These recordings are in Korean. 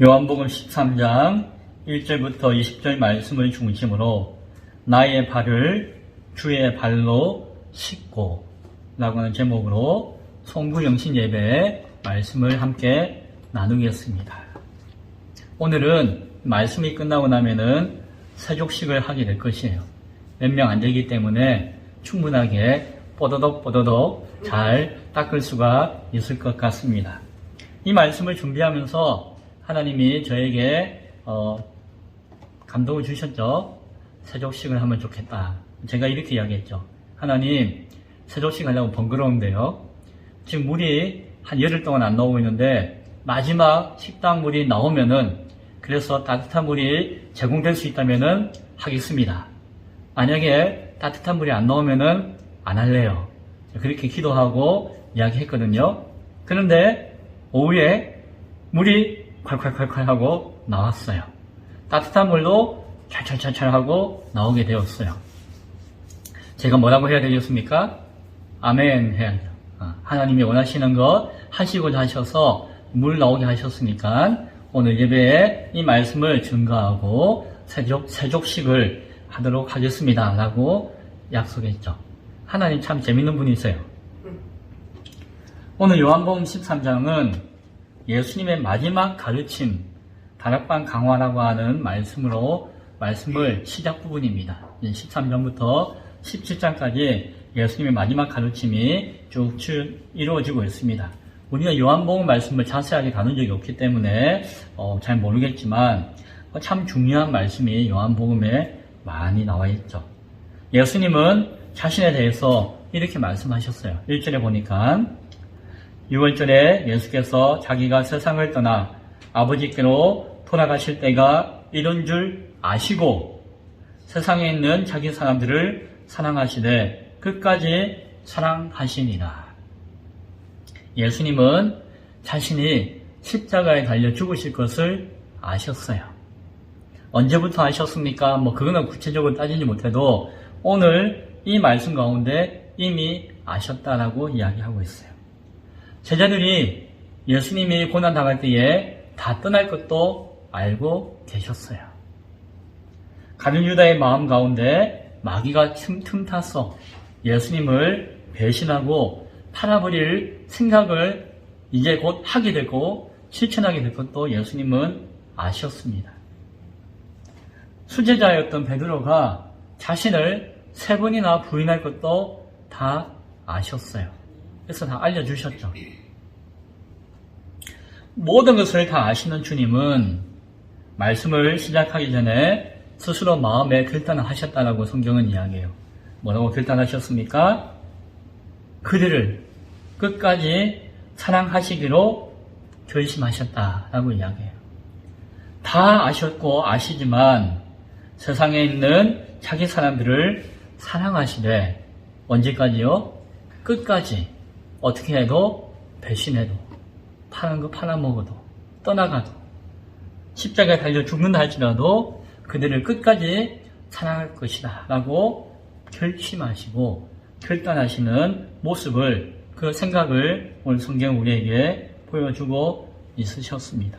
요한복음 13장 1절부터 20절 말씀을 중심으로 나의 발을 주의 발로 씻고 라고 하는 제목으로 송구영신 예배의 말씀을 함께 나누겠습니다. 오늘은 말씀이 끝나고 나면은 세족식을 하게 될 것이에요. 몇 명 안 되기 때문에 충분하게 뽀더덕 뽀더덕 잘 닦을 수가 있을 것 같습니다. 이 말씀을 준비하면서 하나님이 저에게 어, 감동을 주셨죠. 세족식을 하면 좋겠다. 제가 이렇게 이야기했죠. 하나님 세족식 하려면 번거로운데요. 지금 물이 한 열흘 동안 안 나오고 있는데 마지막 식당 물이 나오면은 그래서 따뜻한 물이 제공될 수 있다면은 하겠습니다. 만약에 따뜻한 물이 안 나오면은 안 할래요. 그렇게 기도하고 이야기했거든요. 그런데 오후에 물이 콸콸콸콸 하고 나왔어요. 따뜻한 물도 찰찰찰찰 하고 나오게 되었어요. 제가 뭐라고 해야 되겠습니까? 아멘 해야죠. 아, 하나님이 원하시는 것 하시고자 하셔서 물 나오게 하셨으니까 오늘 예배에 이 말씀을 증거하고 세족, 세족식을 하도록 하겠습니다. 라고 약속했죠. 하나님 참 재밌는 분이세요. 오늘 요한복음 13장은 예수님의 마지막 가르침, 다락방 강화라고 하는 말씀으로 말씀을 시작 부분입니다. 13장부터 17장까지 예수님의 마지막 가르침이 쭉 이루어지고 있습니다. 우리가 요한복음 말씀을 자세하게 다룬 적이 없기 때문에 어, 잘 모르겠지만 어, 참 중요한 말씀이 요한복음에 많이 나와 있죠. 예수님은 자신에 대해서 이렇게 말씀하셨어요. 1절에 보니까 6월절에 예수께서 자기가 세상을 떠나 아버지께로 돌아가실 때가 이런 줄 아시고 세상에 있는 자기 사람들을 사랑하시되 끝까지 사랑하시니라. 예수님은 자신이 십자가에 달려 죽으실 것을 아셨어요. 언제부터 아셨습니까? 뭐 그거는 구체적으로 따지지 못해도 오늘 이 말씀 가운데 이미 아셨다라고 이야기하고 있어요. 제자들이 예수님이 고난 당할 때에 다 떠날 것도 알고 계셨어요. 가룟 유다의 마음 가운데 마귀가 틈틈 타서 예수님을 배신하고 팔아버릴 생각을 이제 곧 하게 되고 실천하게 될 것도 예수님은 아셨습니다. 수제자였던 베드로가 자신을 세 번이나 부인할 것도 다 아셨어요. 그래서 다 알려주셨죠. 모든 것을 다 아시는 주님은 말씀을 시작하기 전에 스스로 마음에 결단을 하셨다라고 성경은 이야기해요. 뭐라고 결단하셨습니까? 그들을 끝까지 사랑하시기로 결심하셨다라고 이야기해요. 다 아셨고 아시지만 세상에 있는 자기 사람들을 사랑하시되 언제까지요? 끝까지 어떻게 해도 배신해도 파는 거 팔아먹어도 떠나가도 십자가에 달려 죽는다 할지라도 그들을 끝까지 사랑할 것이다 라고 결심하시고 결단하시는 모습을 그 생각을 오늘 성경 우리에게 보여주고 있으셨습니다.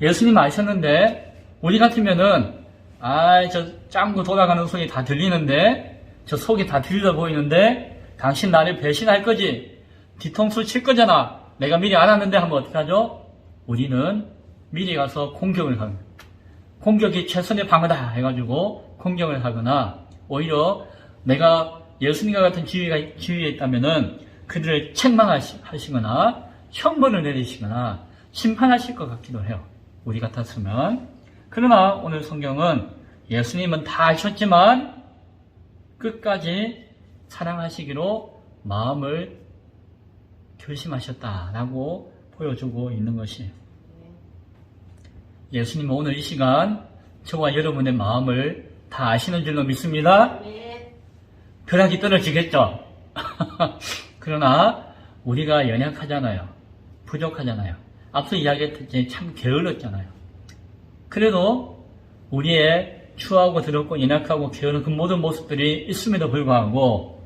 예수님 아셨는데 우리 같으면은 아이 저 짱구 돌아가는 소리 다 들리는데 저 속이 다 들려 보이는데 당신 나를 배신할 거지 뒤통수 칠 거잖아 내가 미리 알았는데 하면 어떡하죠? 우리는 미리 가서 공격을 하는 공격이 최선의 방어다 해가지고 공격을 하거나 오히려 내가 예수님과 같은 지위가, 지위에 있다면은 그들을 책망하시거나 형벌을 내리시거나 심판하실 것 같기도 해요. 우리 같았으면. 그러나 오늘 성경은 예수님은 다 아셨지만 끝까지 사랑하시기로 마음을 결심하셨다라고 보여주고 있는 것이 예수님은 오늘 이 시간 저와 여러분의 마음을 다 아시는 줄로 믿습니다. 벼락이 떨어지겠죠. 그러나 우리가 연약하잖아요. 부족하잖아요. 앞서 이야기했듯이 참 게을렀잖아요. 그래도 우리의 추하고 더럽고 연약하고 게으른 그 모든 모습들이 있음에도 불구하고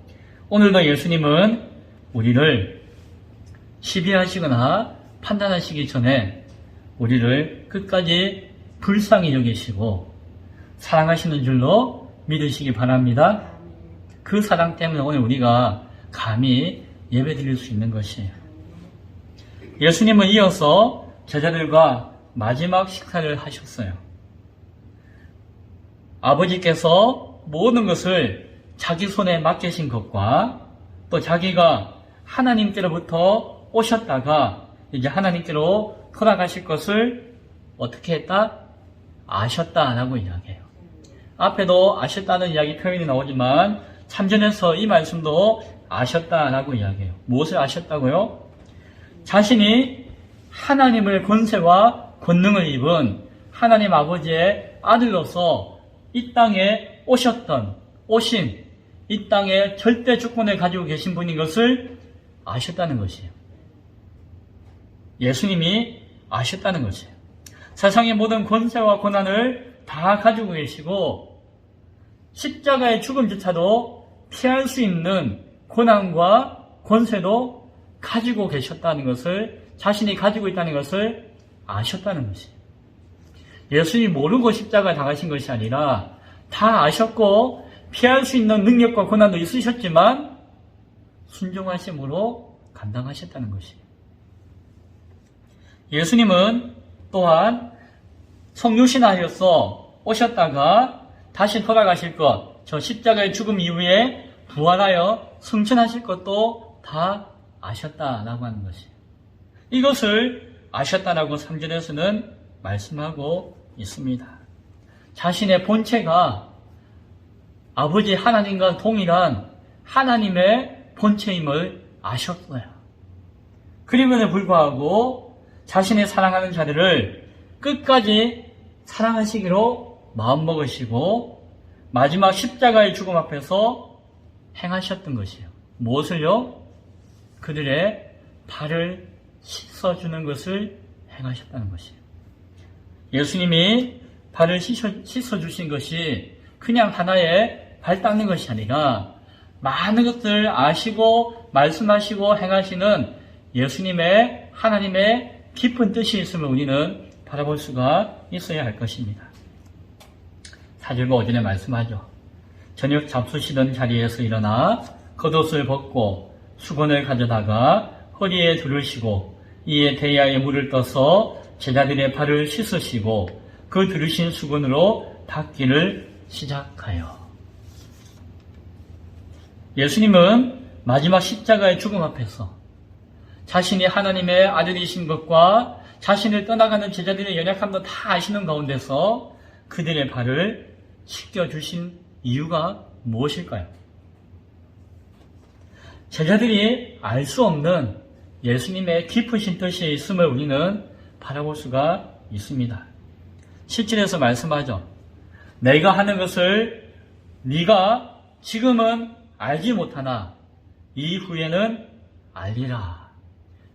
오늘도 예수님은 우리를 시비하시거나 판단하시기 전에 우리를 끝까지 불쌍히 여기시고 사랑하시는 줄로 믿으시기 바랍니다. 그 사랑 때문에 오늘 우리가 감히 예배 드릴 수 있는 것이에요. 예수님은 이어서 제자들과 마지막 식사를 하셨어요. 아버지께서 모든 것을 자기 손에 맡기신 것과 또 자기가 하나님께로부터 오셨다가 이제 하나님께로 돌아가실 것을 어떻게 했다? 아셨다라고 이야기해요. 앞에도 아셨다는 이야기 표현이 나오지만 참전에서 이 말씀도 아셨다라고 이야기해요. 무엇을 아셨다고요? 자신이 하나님을 권세와 권능을 입은 하나님 아버지의 아들로서 이 땅에 오셨던, 오신, 이 땅에 절대 주권을 가지고 계신 분인 것을 아셨다는 것이에요. 예수님이 아셨다는 것이에요. 세상의 모든 권세와 권한을 다 가지고 계시고, 십자가의 죽음조차도 피할 수 있는 권한과 권세도 가지고 계셨다는 것을, 자신이 가지고 있다는 것을 아셨다는 것이에요. 예수님이 모르고 십자가에 당하신 것이 아니라 다 아셨고 피할 수 있는 능력과 권한도 있으셨지만 순종하심으로 감당하셨다는 것이에요. 예수님은 또한 성육신하여서 오셨다가 다시 돌아가실 것, 저 십자가의 죽음 이후에 부활하여 승천하실 것도 다 아셨다라고 하는 것이에요. 이것을 아셨다라고 3절에서는 말씀하고 있습니다. 자신의 본체가 아버지 하나님과 동일한 하나님의 본체임을 아셨어요. 그림에도 불구하고 자신의 사랑하는 자들을 끝까지 사랑하시기로 마음먹으시고 마지막 십자가의 죽음 앞에서 행하셨던 것이에요. 무엇을요? 그들의 발을 씻어주는 것을 행하셨다는 것이에요. 예수님이 발을 씻어, 주신 것이 그냥 하나의 발 닦는 것이 아니라 많은 것들을 아시고 말씀하시고 행하시는 예수님의 하나님의 깊은 뜻이 있음을 우리는 바라볼 수가 있어야 할 것입니다. 사절과 오전에 말씀하죠. 저녁 잡수시던 자리에서 일어나 겉옷을 벗고 수건을 가져다가 허리에 두르시고 이에 대야에 물을 떠서 제자들의 발을 씻으시고 그 들으신 수건으로 닦기를 시작하여. 예수님은 마지막 십자가의 죽음 앞에서 자신이 하나님의 아들이신 것과 자신을 떠나가는 제자들의 연약함도 다 아시는 가운데서 그들의 발을 씻겨주신 이유가 무엇일까요? 제자들이 알 수 없는 예수님의 깊으신 뜻이 있음을 우리는 바라볼 수가 있습니다. 7절에서 말씀하죠. 내가 하는 것을 네가 지금은 알지 못하나 이후에는 알리라.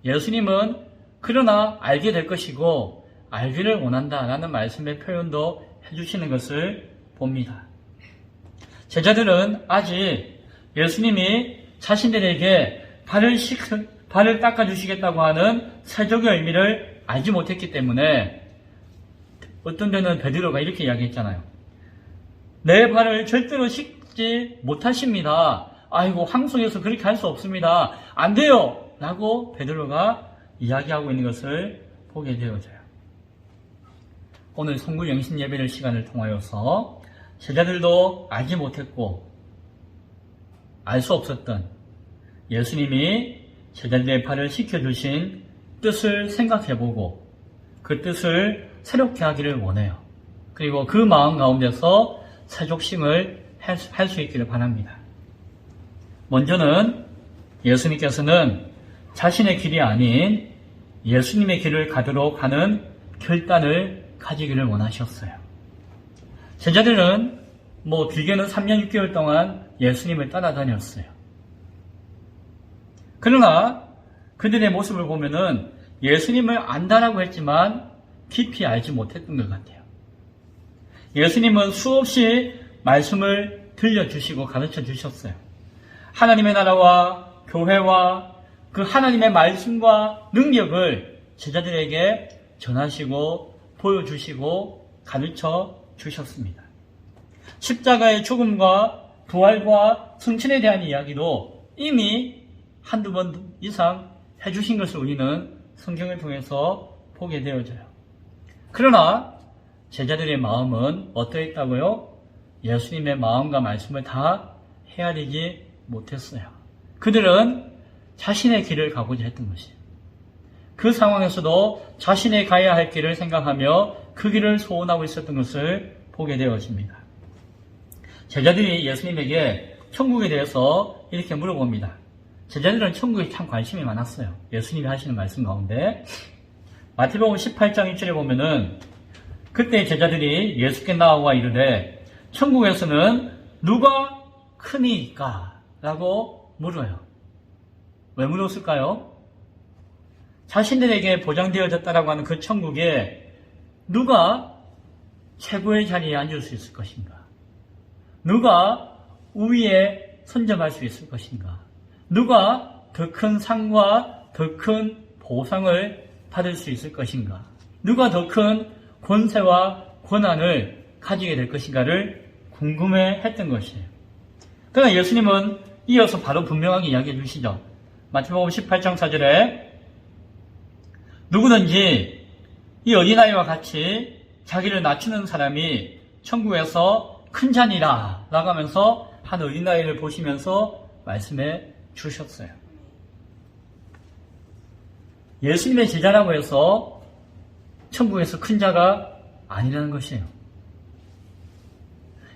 예수님은 그러나 알게 될 것이고 알기를 원한다라는 말씀의 표현도 해주시는 것을 봅니다. 제자들은 아직 예수님이 자신들에게 발을 식, 발을 닦아주시겠다고 하는 세적의 의미를 알지 못했기 때문에 어떤 데는 베드로가 이렇게 이야기했잖아요. 내 발을 절대로 씻 지 못하십니다. 아이고 황송해서 그렇게 할 수 없습니다. 안 돼요. 라고 베드로가 이야기하고 있는 것을 보게 되어져요. 오늘 성구 영신 예배를 시간을 통하여서 제자들도 알지 못했고 알 수 없었던 예수님이 제자들의 발을 씻겨주신 뜻을 생각해보고 그 뜻을 새롭게 하기를 원해요. 그리고 그 마음 가운데서 세족심을 할 수 있기를 바랍니다. 먼저는 예수님께서는 자신의 길이 아닌 예수님의 길을 가도록 하는 결단을 가지기를 원하셨어요. 제자들은 뭐 길게는 3년 6개월 동안 예수님을 따라다녔어요. 그러나 그들의 모습을 보면은 예수님을 안다라고 했지만 깊이 알지 못했던 것 같아요. 예수님은 수없이 말씀을 들려주시고 가르쳐 주셨어요. 하나님의 나라와 교회와 그 하나님의 말씀과 능력을 제자들에게 전하시고 보여주시고 가르쳐 주셨습니다. 십자가의 죽음과 부활과 승천에 대한 이야기도 이미 한두 번 이상 해주신 것을 우리는 성경을 통해서 보게 되어져요. 그러나 제자들의 마음은 어떠했다고요? 예수님의 마음과 말씀을 다 헤아리지 못했어요. 그들은 자신의 길을 가고자 했던 것이에요. 그 상황에서도 자신의 가야 할 길을 생각하며 그 길을 소원하고 있었던 것을 보게 되어집니다. 제자들이 예수님에게 천국에 대해서 이렇게 물어봅니다. 제자들은 천국에 참 관심이 많았어요. 예수님이 하시는 말씀 가운데. 마태복음 18장 1절에 보면은 그때 제자들이 예수께 나와 이르되 천국에서는 누가 크니까? 라고 물어요. 왜 물었을까요? 자신들에게 보장되어졌다라고 하는 그 천국에 누가 최고의 자리에 앉을 수 있을 것인가? 누가 우위에 선점할 수 있을 것인가? 누가 더 큰 상과 더 큰 보상을 받을 수 있을 것인가? 누가 더 큰 권세와 권한을 가지게 될 것인가를 궁금해 했던 것이에요. 그러나 예수님은 이어서 바로 분명하게 이야기해 주시죠. 마태복음 18장 4절에 누구든지 이 어린아이와 같이 자기를 낮추는 사람이 천국에서 큰 잔이라 하면서 한 어린아이를 보시면서 말씀해 주셨어요. 예수님의 제자라고 해서 천국에서 큰 자가 아니라는 것이에요.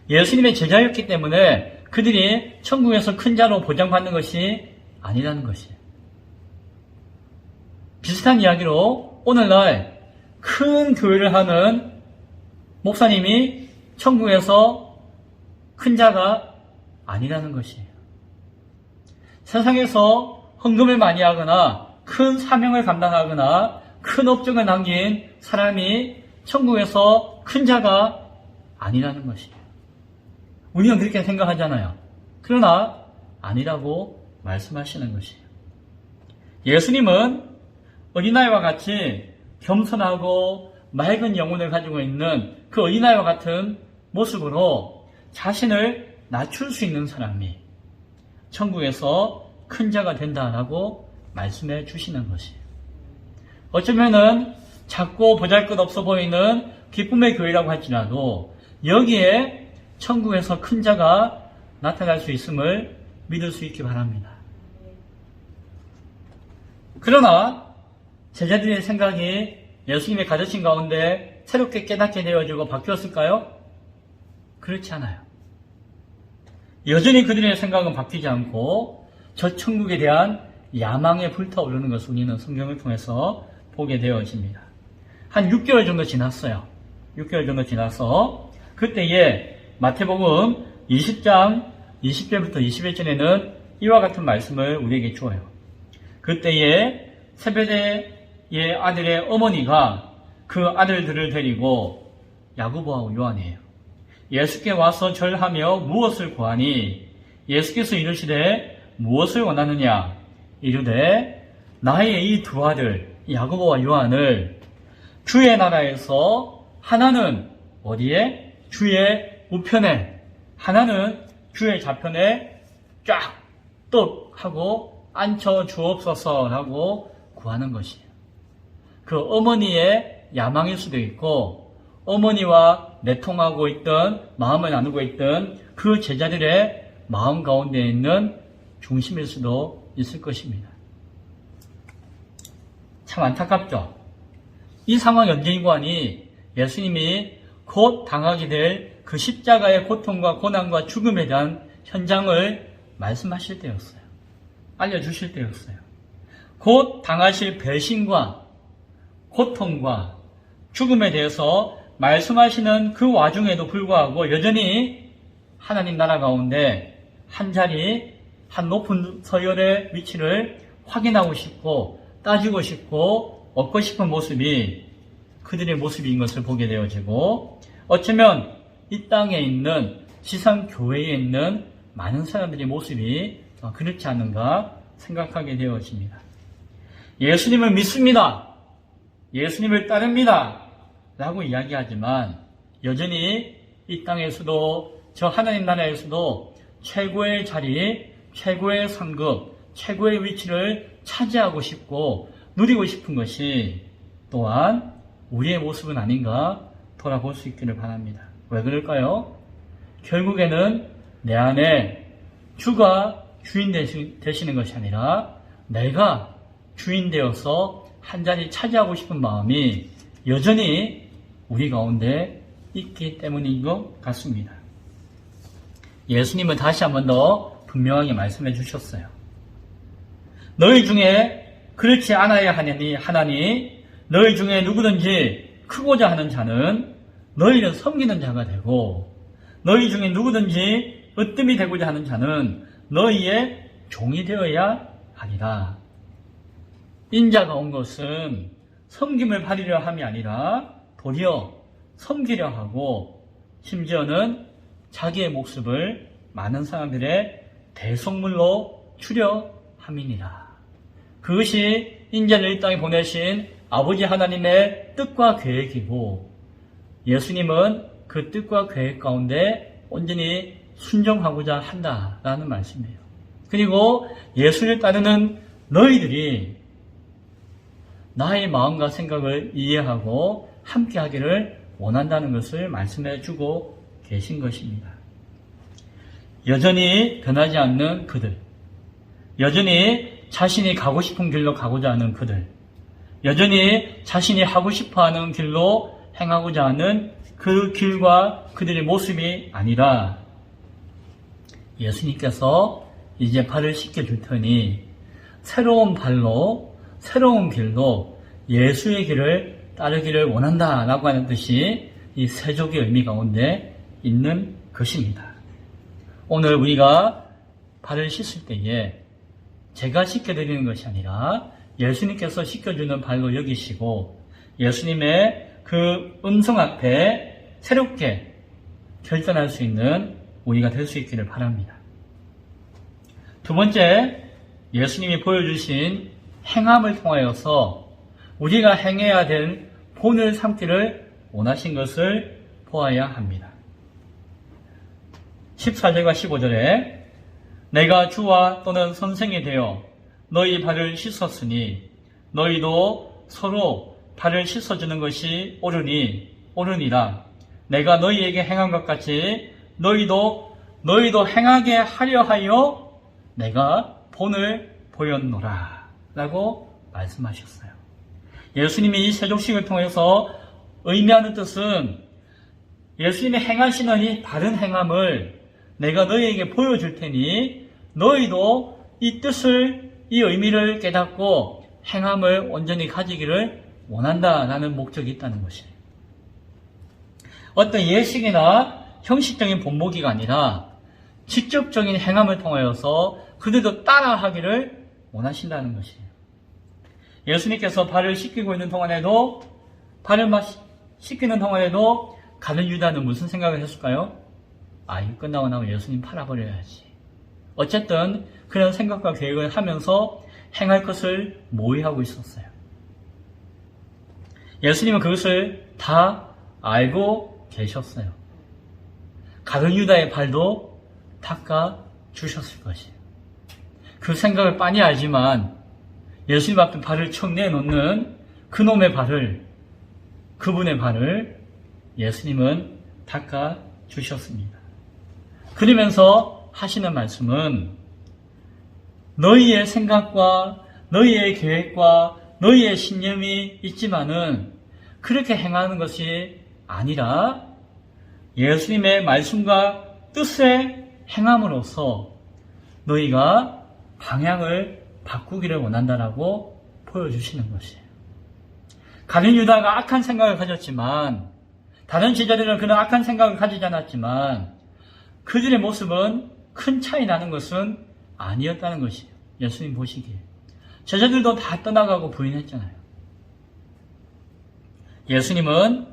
예수님의 제자였기 때문에 그들이 천국에서 큰 자로 보장받는 것이 아니라는 것이에요. 비슷한 이야기로 오늘날 큰 교회를 하는 목사님이 천국에서 큰 자가 아니라는 것이에요. 세상에서 헌금을 많이 하거나 큰 사명을 감당하거나 큰 업적을 남긴 사람이 천국에서 큰 자가 아니라는 것이에요. 우리는 그렇게 생각하잖아요. 그러나 아니라고 말씀하시는 것이에요. 예수님은 어린아이와 같이 겸손하고 맑은 영혼을 가지고 있는 그 어린아이와 같은 모습으로 자신을 낮출 수 있는 사람이 천국에서 큰 자가 된다라고 말씀해 주시는 것이에요. 어쩌면은 작고 보잘것 없어 보이는 기쁨의 교회라고 할지라도 여기에 천국에서 큰 자가 나타날 수 있음을 믿을 수 있기 바랍니다. 그러나 제자들의 생각이 예수님의 가르침 가운데 새롭게 깨닫게 되어지고 바뀌었을까요? 그렇지 않아요. 여전히 그들의 생각은 바뀌지 않고 저 천국에 대한 야망에 불타오르는 것을 우리는 성경을 통해서 보게 되어집니다. 한 6개월 정도 지났어요. 6개월 정도 지나서 그때에 마태복음 20장 20절부터 21절에는 이와 같은 말씀을 우리에게 주어요. 그때에 세베대의 아들의 어머니가 그 아들들을 데리고 야구보하고 요한이에요. 예수께 와서 절하며 무엇을 구하니 예수께서 이르시되 무엇을 원하느냐 이르되 나의 이 두 아들 야고보와 요한을 주의 나라에서 하나는 어디에 주의 우편에 하나는 주의 좌편에 쫙 떡 하고 앉혀 주옵소서라고 구하는 것이에요. 그 어머니의 야망일 수도 있고 어머니와 내통하고 있던 마음을 나누고 있던 그 제자들의 마음 가운데 있는 중심일 수도 있을 것입니다. 참 안타깝죠? 이 상황 연재인관이 예수님이 곧 당하게 될 그 십자가의 고통과 고난과 죽음에 대한 현장을 말씀하실 때였어요. 알려주실 때였어요. 곧 당하실 배신과 고통과 죽음에 대해서 말씀하시는 그 와중에도 불구하고 여전히 하나님 나라 가운데 한 자리, 한 높은 서열의 위치를 확인하고 싶고 따지고 싶고 얻고 싶은 모습이 그들의 모습인 것을 보게 되어지고 어쩌면 이 땅에 있는 지상 교회에 있는 많은 사람들의 모습이 그렇지 않은가 생각하게 되어집니다. 예수님을 믿습니다. 예수님을 따릅니다. 라고 이야기하지만 여전히 이 땅에서도 저 하나님 나라에서도 최고의 자리, 최고의 상급, 최고의 위치를 차지하고 싶고 누리고 싶은 것이 또한 우리의 모습은 아닌가 돌아볼 수 있기를 바랍니다. 왜 그럴까요? 결국에는 내 안에 주가 주인 되시- 되시는 것이 아니라 내가 주인 되어서 한 자리 차지하고 싶은 마음이 여전히 우리 가운데 있기 때문인 것 같습니다. 예수님은 다시 한 번 더 분명하게 말씀해 주셨어요. 너희 중에 그렇지 않아야 하느니 하나니 너희 중에 누구든지 크고자 하는 자는 너희를 섬기는 자가 되고 너희 중에 누구든지 으뜸이 되고자 하는 자는 너희의 종이 되어야 하리라. 인자가 온 것은 섬김을 받으려 함이 아니라 도리어 섬기려 하고 심지어는 자기의 목숨을 많은 사람들의 대성물로 주려 함이니라. 그것이 인자를 이 땅에 보내신 아버지 하나님의 뜻과 계획이고 예수님은 그 뜻과 계획 가운데 온전히 순종하고자 한다라는 말씀이에요. 그리고 예수를 따르는 너희들이 나의 마음과 생각을 이해하고 함께 하기를 원한다는 것을 말씀해 주고 계신 것입니다. 여전히 변하지 않는 그들, 여전히 자신이 가고 싶은 길로 가고자 하는 그들, 여전히 자신이 하고 싶어 하는 길로 행하고자 하는 그 길과 그들의 모습이 아니라 예수님께서 이제 발을 씻겨줄 테니 새로운 발로, 새로운 길로 예수의 길을 따르기를 원한다 라고 하는 뜻이 이 세족의 의미 가운데 있는 것입니다. 오늘 우리가 발을 씻을 때에 제가 씻겨드리는 것이 아니라 예수님께서 씻겨주는 발로 여기시고 예수님의 그 음성 앞에 새롭게 결단할 수 있는 우리가 될 수 있기를 바랍니다. 두 번째, 예수님이 보여주신 행함을 통하여서 우리가 행해야 될 본을 삼기를 원하신 것을 보아야 합니다. 14절과 15절에 내가 주와 또는 선생이 되어 너희 발을 씻었으니 너희도 서로 발을 씻어주는 것이 옳으니 옳으니라 내가 너희에게 행한 것 같이 너희도 너희도 행하게 하려 하여 내가 본을 보였노라 라고 말씀하셨어요. 예수님이 이 세족식을 통해서 의미하는 뜻은 예수님이 행하시는 이 바른 행함을 내가 너희에게 보여줄 테니 너희도 이 뜻을 이 의미를 깨닫고 행함을 온전히 가지기를 원한다라는 목적이 있다는 것이에요. 어떤 예식이나 형식적인 본보기가 아니라 직접적인 행함을 통하여서 그들도 따라하기를 원하신다는 것이에요. 예수님께서 발을 씻기고 있는 동안에도 발을 막 씻기는 동안에도 가는 유다는 무슨 생각을 했을까요? 아, 이거 끝나고 나면 예수님 팔아버려야지. 어쨌든 그런 생각과 계획을 하면서 행할 것을 모의하고 있었어요. 예수님은 그것을 다 알고 계셨어요. 가른 유다의 발도 닦아 주셨을 것이에요. 그 생각을 빤히 알지만 예수님 앞에 발을 척 내놓는 그놈의 발을 그분의 발을 예수님은 닦아 주셨습니다. 그러면서 하시는 말씀은 너희의 생각과 너희의 계획과 너희의 신념이 있지만은 그렇게 행하는 것이 아니라 예수님의 말씀과 뜻에 행함으로써 너희가 방향을 바꾸기를 원한다라고 보여주시는 것이에요. 가룟 유다가 악한 생각을 가졌지만 다른 제자들은 그런 악한 생각을 가지지 않았지만 그들의 모습은 큰 차이 나는 것은 아니었다는 것이에요. 예수님 보시기에. 제자들도 다 떠나가고 부인했잖아요. 예수님은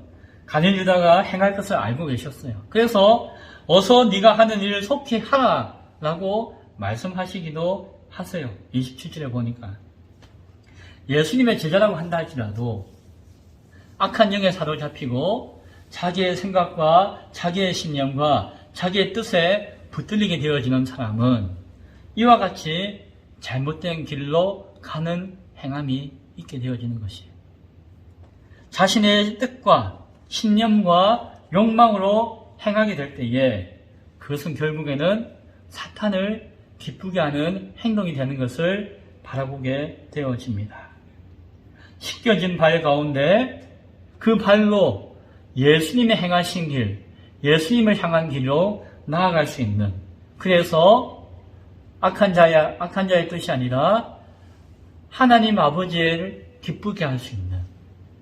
가룟 유다가 행할 것을 알고 계셨어요. 그래서 어서 네가 하는 일을 속히 하라라고 말씀하시기도 하세요. 27절에 보니까 예수님의 제자라고 한다 할지라도 악한 영에 사로잡히고 자기의 생각과 자기의 신념과 자기의 뜻에 붙들리게 되어지는 사람은 이와 같이 잘못된 길로 가는 행함이 있게 되어지는 것이에요. 자신의 뜻과 신념과 욕망으로 행하게 될 때에 그것은 결국에는 사탄을 기쁘게 하는 행동이 되는 것을 바라보게 되어집니다. 씻겨진 발 가운데 그 발로 예수님의 행하신 길, 예수님을 향한 길로 나아갈 수 있는 그래서 악한 자의 악한 자의 뜻이 아니라 하나님 아버지를 기쁘게 할 수 있는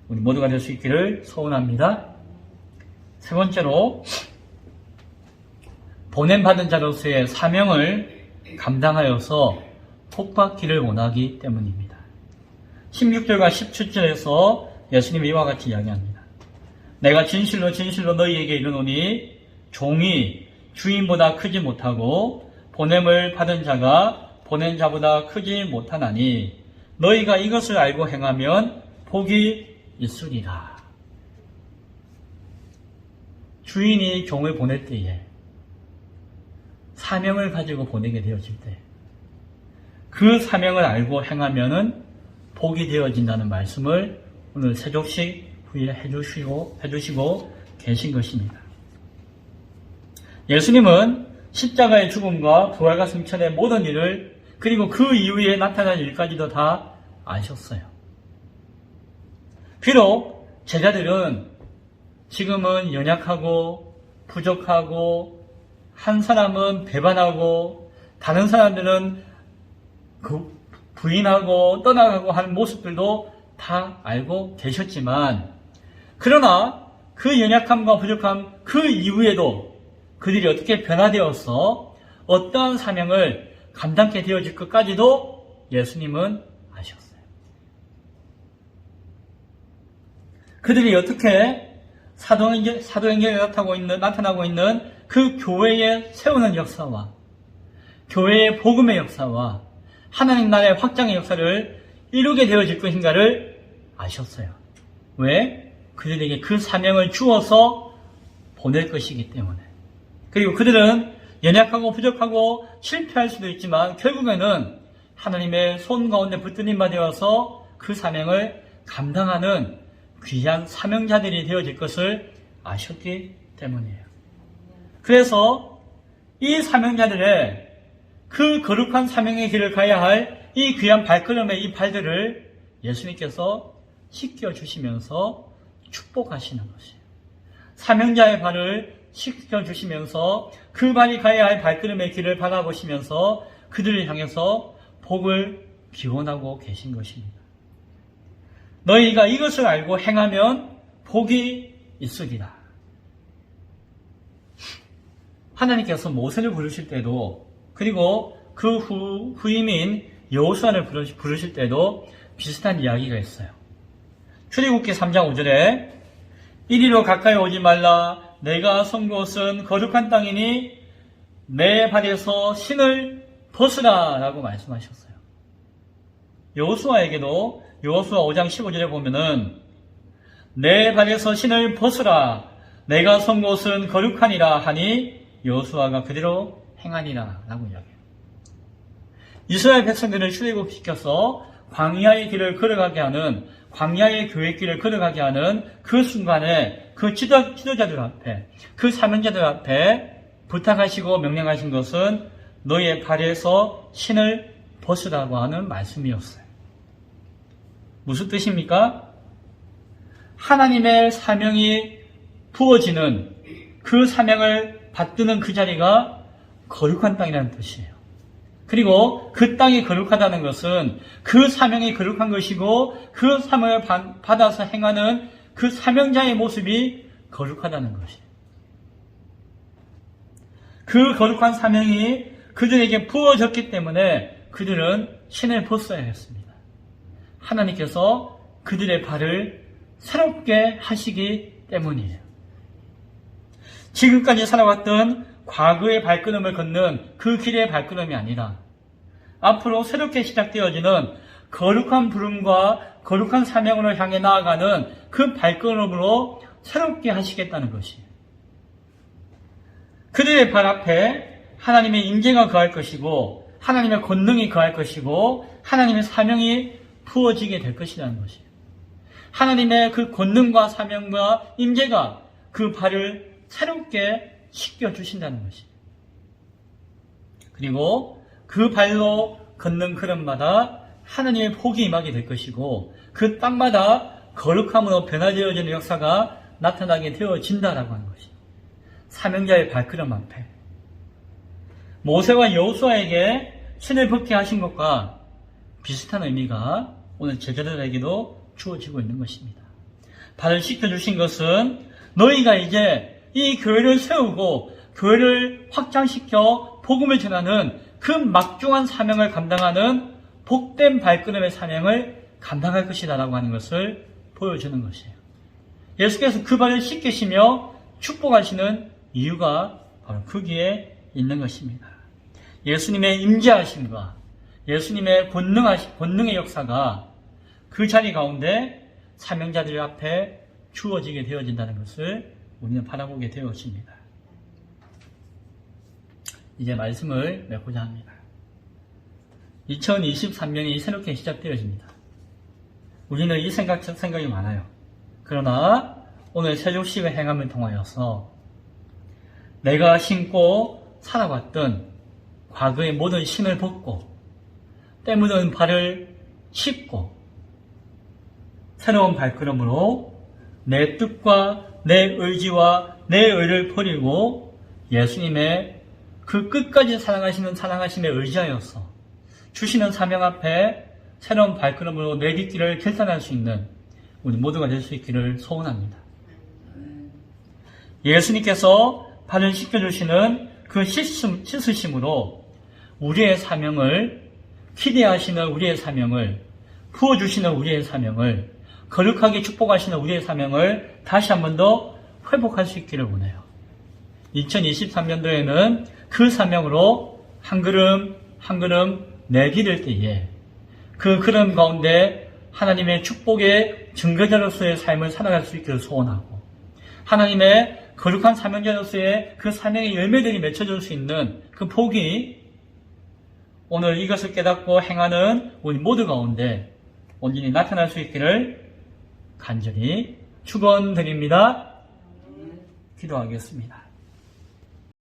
우리 모두가 될 수 있기를 소원합니다. 세 번째로 보냄받은 자로서의 사명을 감당하여서 복받기를 원하기 때문입니다. 16절과 17절에서 예수님이 이와 같이 이야기합니다. 내가 진실로 진실로 너희에게 이르노니 종이 주인보다 크지 못하고 보냄을 받은 자가 보낸 자보다 크지 못하나니 너희가 이것을 알고 행하면 복이 있으리라. 주인이 종을 보낼 때에 사명을 가지고 보내게 되어질 때 그 사명을 알고 행하면은 복이 되어진다는 말씀을 오늘 세족식 후에 해주시고, 해주시고 계신 것입니다. 예수님은 십자가의 죽음과 부활과 승천의 모든 일을 그리고 그 이후에 나타날 일까지도 다 아셨어요. 비록 제자들은 지금은 연약하고 부족하고 한 사람은 배반하고 다른 사람들은 그 부인하고 떠나가고 하는 모습들도 다 알고 계셨지만 그러나 그 연약함과 부족함 그 이후에도 그들이 어떻게 변화되어서 어떠한 사명을 감당케 되어질 것까지도 예수님은 아셨어요. 그들이 어떻게 사도행전, 사도행전에 나타나고 있는, 나타나고 있는 그 교회에 세우는 역사와 교회의 복음의 역사와 하나님 나라의 확장의 역사를 이루게 되어질 것인가를 아셨어요. 왜? 그들에게 그 사명을 주어서 보낼 것이기 때문에. 그리고 그들은 연약하고 부족하고 실패할 수도 있지만 결국에는 하나님의 손 가운데 붙들림 받아서 그 사명을 감당하는 귀한 사명자들이 되어질 것을 아셨기 때문이에요. 그래서 이 사명자들의 그 거룩한 사명의 길을 가야 할 이 귀한 발걸음의 이 발들을 예수님께서 씻겨 주시면서 축복하시는 것이에요. 사명자의 발을 씻겨 주시면서 그 발이 가야 할 발걸음의 길을 바라보시면서 그들을 향해서 복을 기원하고 계신 것입니다. 너희가 이것을 알고 행하면 복이 있으리라. 하나님께서 모세를 부르실 때도 그리고 그 후, 후임인 여호수아를 부르실 때도 비슷한 이야기가 있어요. 출애굽기 3장 5절에 이리로 가까이 오지 말라 내가 선 곳은 거룩한 땅이니 내 발에서 신을 벗으라 라고 말씀하셨어요. 여호수아에게도 여호수아 5장 15절에 보면은 내 발에서 신을 벗으라 내가 선 곳은 거룩하니라 하니 여호수아가 그대로 행하니라 라고 이야기해요. 이스라엘 백성들을 출애굽시켜서 광야의 길을 걸어가게 하는 광야의 교회 길을 걸어가게 하는 그 순간에 그 지도, 지도자들 앞에 그 사명자들 앞에 부탁하시고 명령하신 것은 너의 발에서 신을 벗으라고 하는 말씀이었어요. 무슨 뜻입니까? 하나님의 사명이 부어지는 그 사명을 받드는 그 자리가 거룩한 땅이라는 뜻이에요. 그리고 그 땅이 거룩하다는 것은 그 사명이 거룩한 것이고 그 사명을 받아서 행하는 그 사명자의 모습이 거룩하다는 것이에요. 그 거룩한 사명이 그들에게 부어졌기 때문에 그들은 신을 벗어야 했습니다. 하나님께서 그들의 발을 새롭게 하시기 때문이에요. 지금까지 살아왔던 과거의 발걸음을 걷는 그 길의 발걸음이 아니라 앞으로 새롭게 시작되어지는 거룩한 부름과 거룩한 사명으로 향해 나아가는 그 발걸음으로 새롭게 하시겠다는 것이에요. 그들의 발 앞에 하나님의 임재가 거할 것이고 하나님의 권능이 거할 것이고 하나님의 사명이 부어지게 될 것이라는 것이에요. 하나님의 그 권능과 사명과 임재가 그 발을 새롭게 씻겨 주신다는 것이에요. 그리고 그 발로 걷는 걸음마다 하나님의 복이 임하게 될 것이고 그 땅마다 거룩함으로 변화되어지는 역사가 나타나게 되어진다라고 하는 것이에요. 사명자의 발걸음 앞에 모세와 여호수아에게 신을 벗게 하신 것과 비슷한 의미가 오늘 제자들에게도 주어지고 있는 것입니다. 발을 씻겨주신 것은 너희가 이제 이 교회를 세우고 교회를 확장시켜 복음을 전하는 그 막중한 사명을 감당하는 복된 발걸음의 사명을 감당할 것이다 라고 하는 것을 보여주는 것이에요. 예수께서 그 발을 씻기시며 축복하시는 이유가 바로 거기에 있는 것입니다. 예수님의 임재하심과 예수님의 본능하시, 본능의 역사가 그 자리 가운데 사명자들 앞에 주어지게 되어진다는 것을 우리는 바라보게 되어집니다. 이제 말씀을 맺고자 합니다. 2023년이 새롭게 시작되어집니다. 우리는 이 생각, 생각이 많아요. 그러나 오늘 세족식의 행함을 통하여서 내가 신고 살아왔던 과거의 모든 신을 벗고 때묻은 발을 씻고 새로운 발걸음으로 내 뜻과 내 의지와 내 의를 버리고 예수님의 그 끝까지 사랑하시는 사랑하심에 의지하여서 주시는 사명 앞에 새로운 발걸음으로 내딛기를 결단할 수 있는 우리 모두가 될 수 있기를 소원합니다. 예수님께서 발을 씻겨주시는 그 씻으심으로 우리의 사명을 기대하시는 우리의 사명을 부어주시는 우리의 사명을 거룩하게 축복하시는 우리의 사명을 다시 한 번 더 회복할 수 있기를 원해요. 2023년도에는 그 사명으로 한 걸음 한 걸음 내디딜 때에 그 걸음 가운데 하나님의 축복의 증거자로서의 삶을 살아갈 수 있기를 소원하고 하나님의 거룩한 사명자로서의 그 사명의 열매들이 맺혀질 수 있는 그 복이 오늘 이것을 깨닫고 행하는 우리 모두 가운데 온전히 나타날 수 있기를 간절히 축원드립니다. 기도하겠습니다.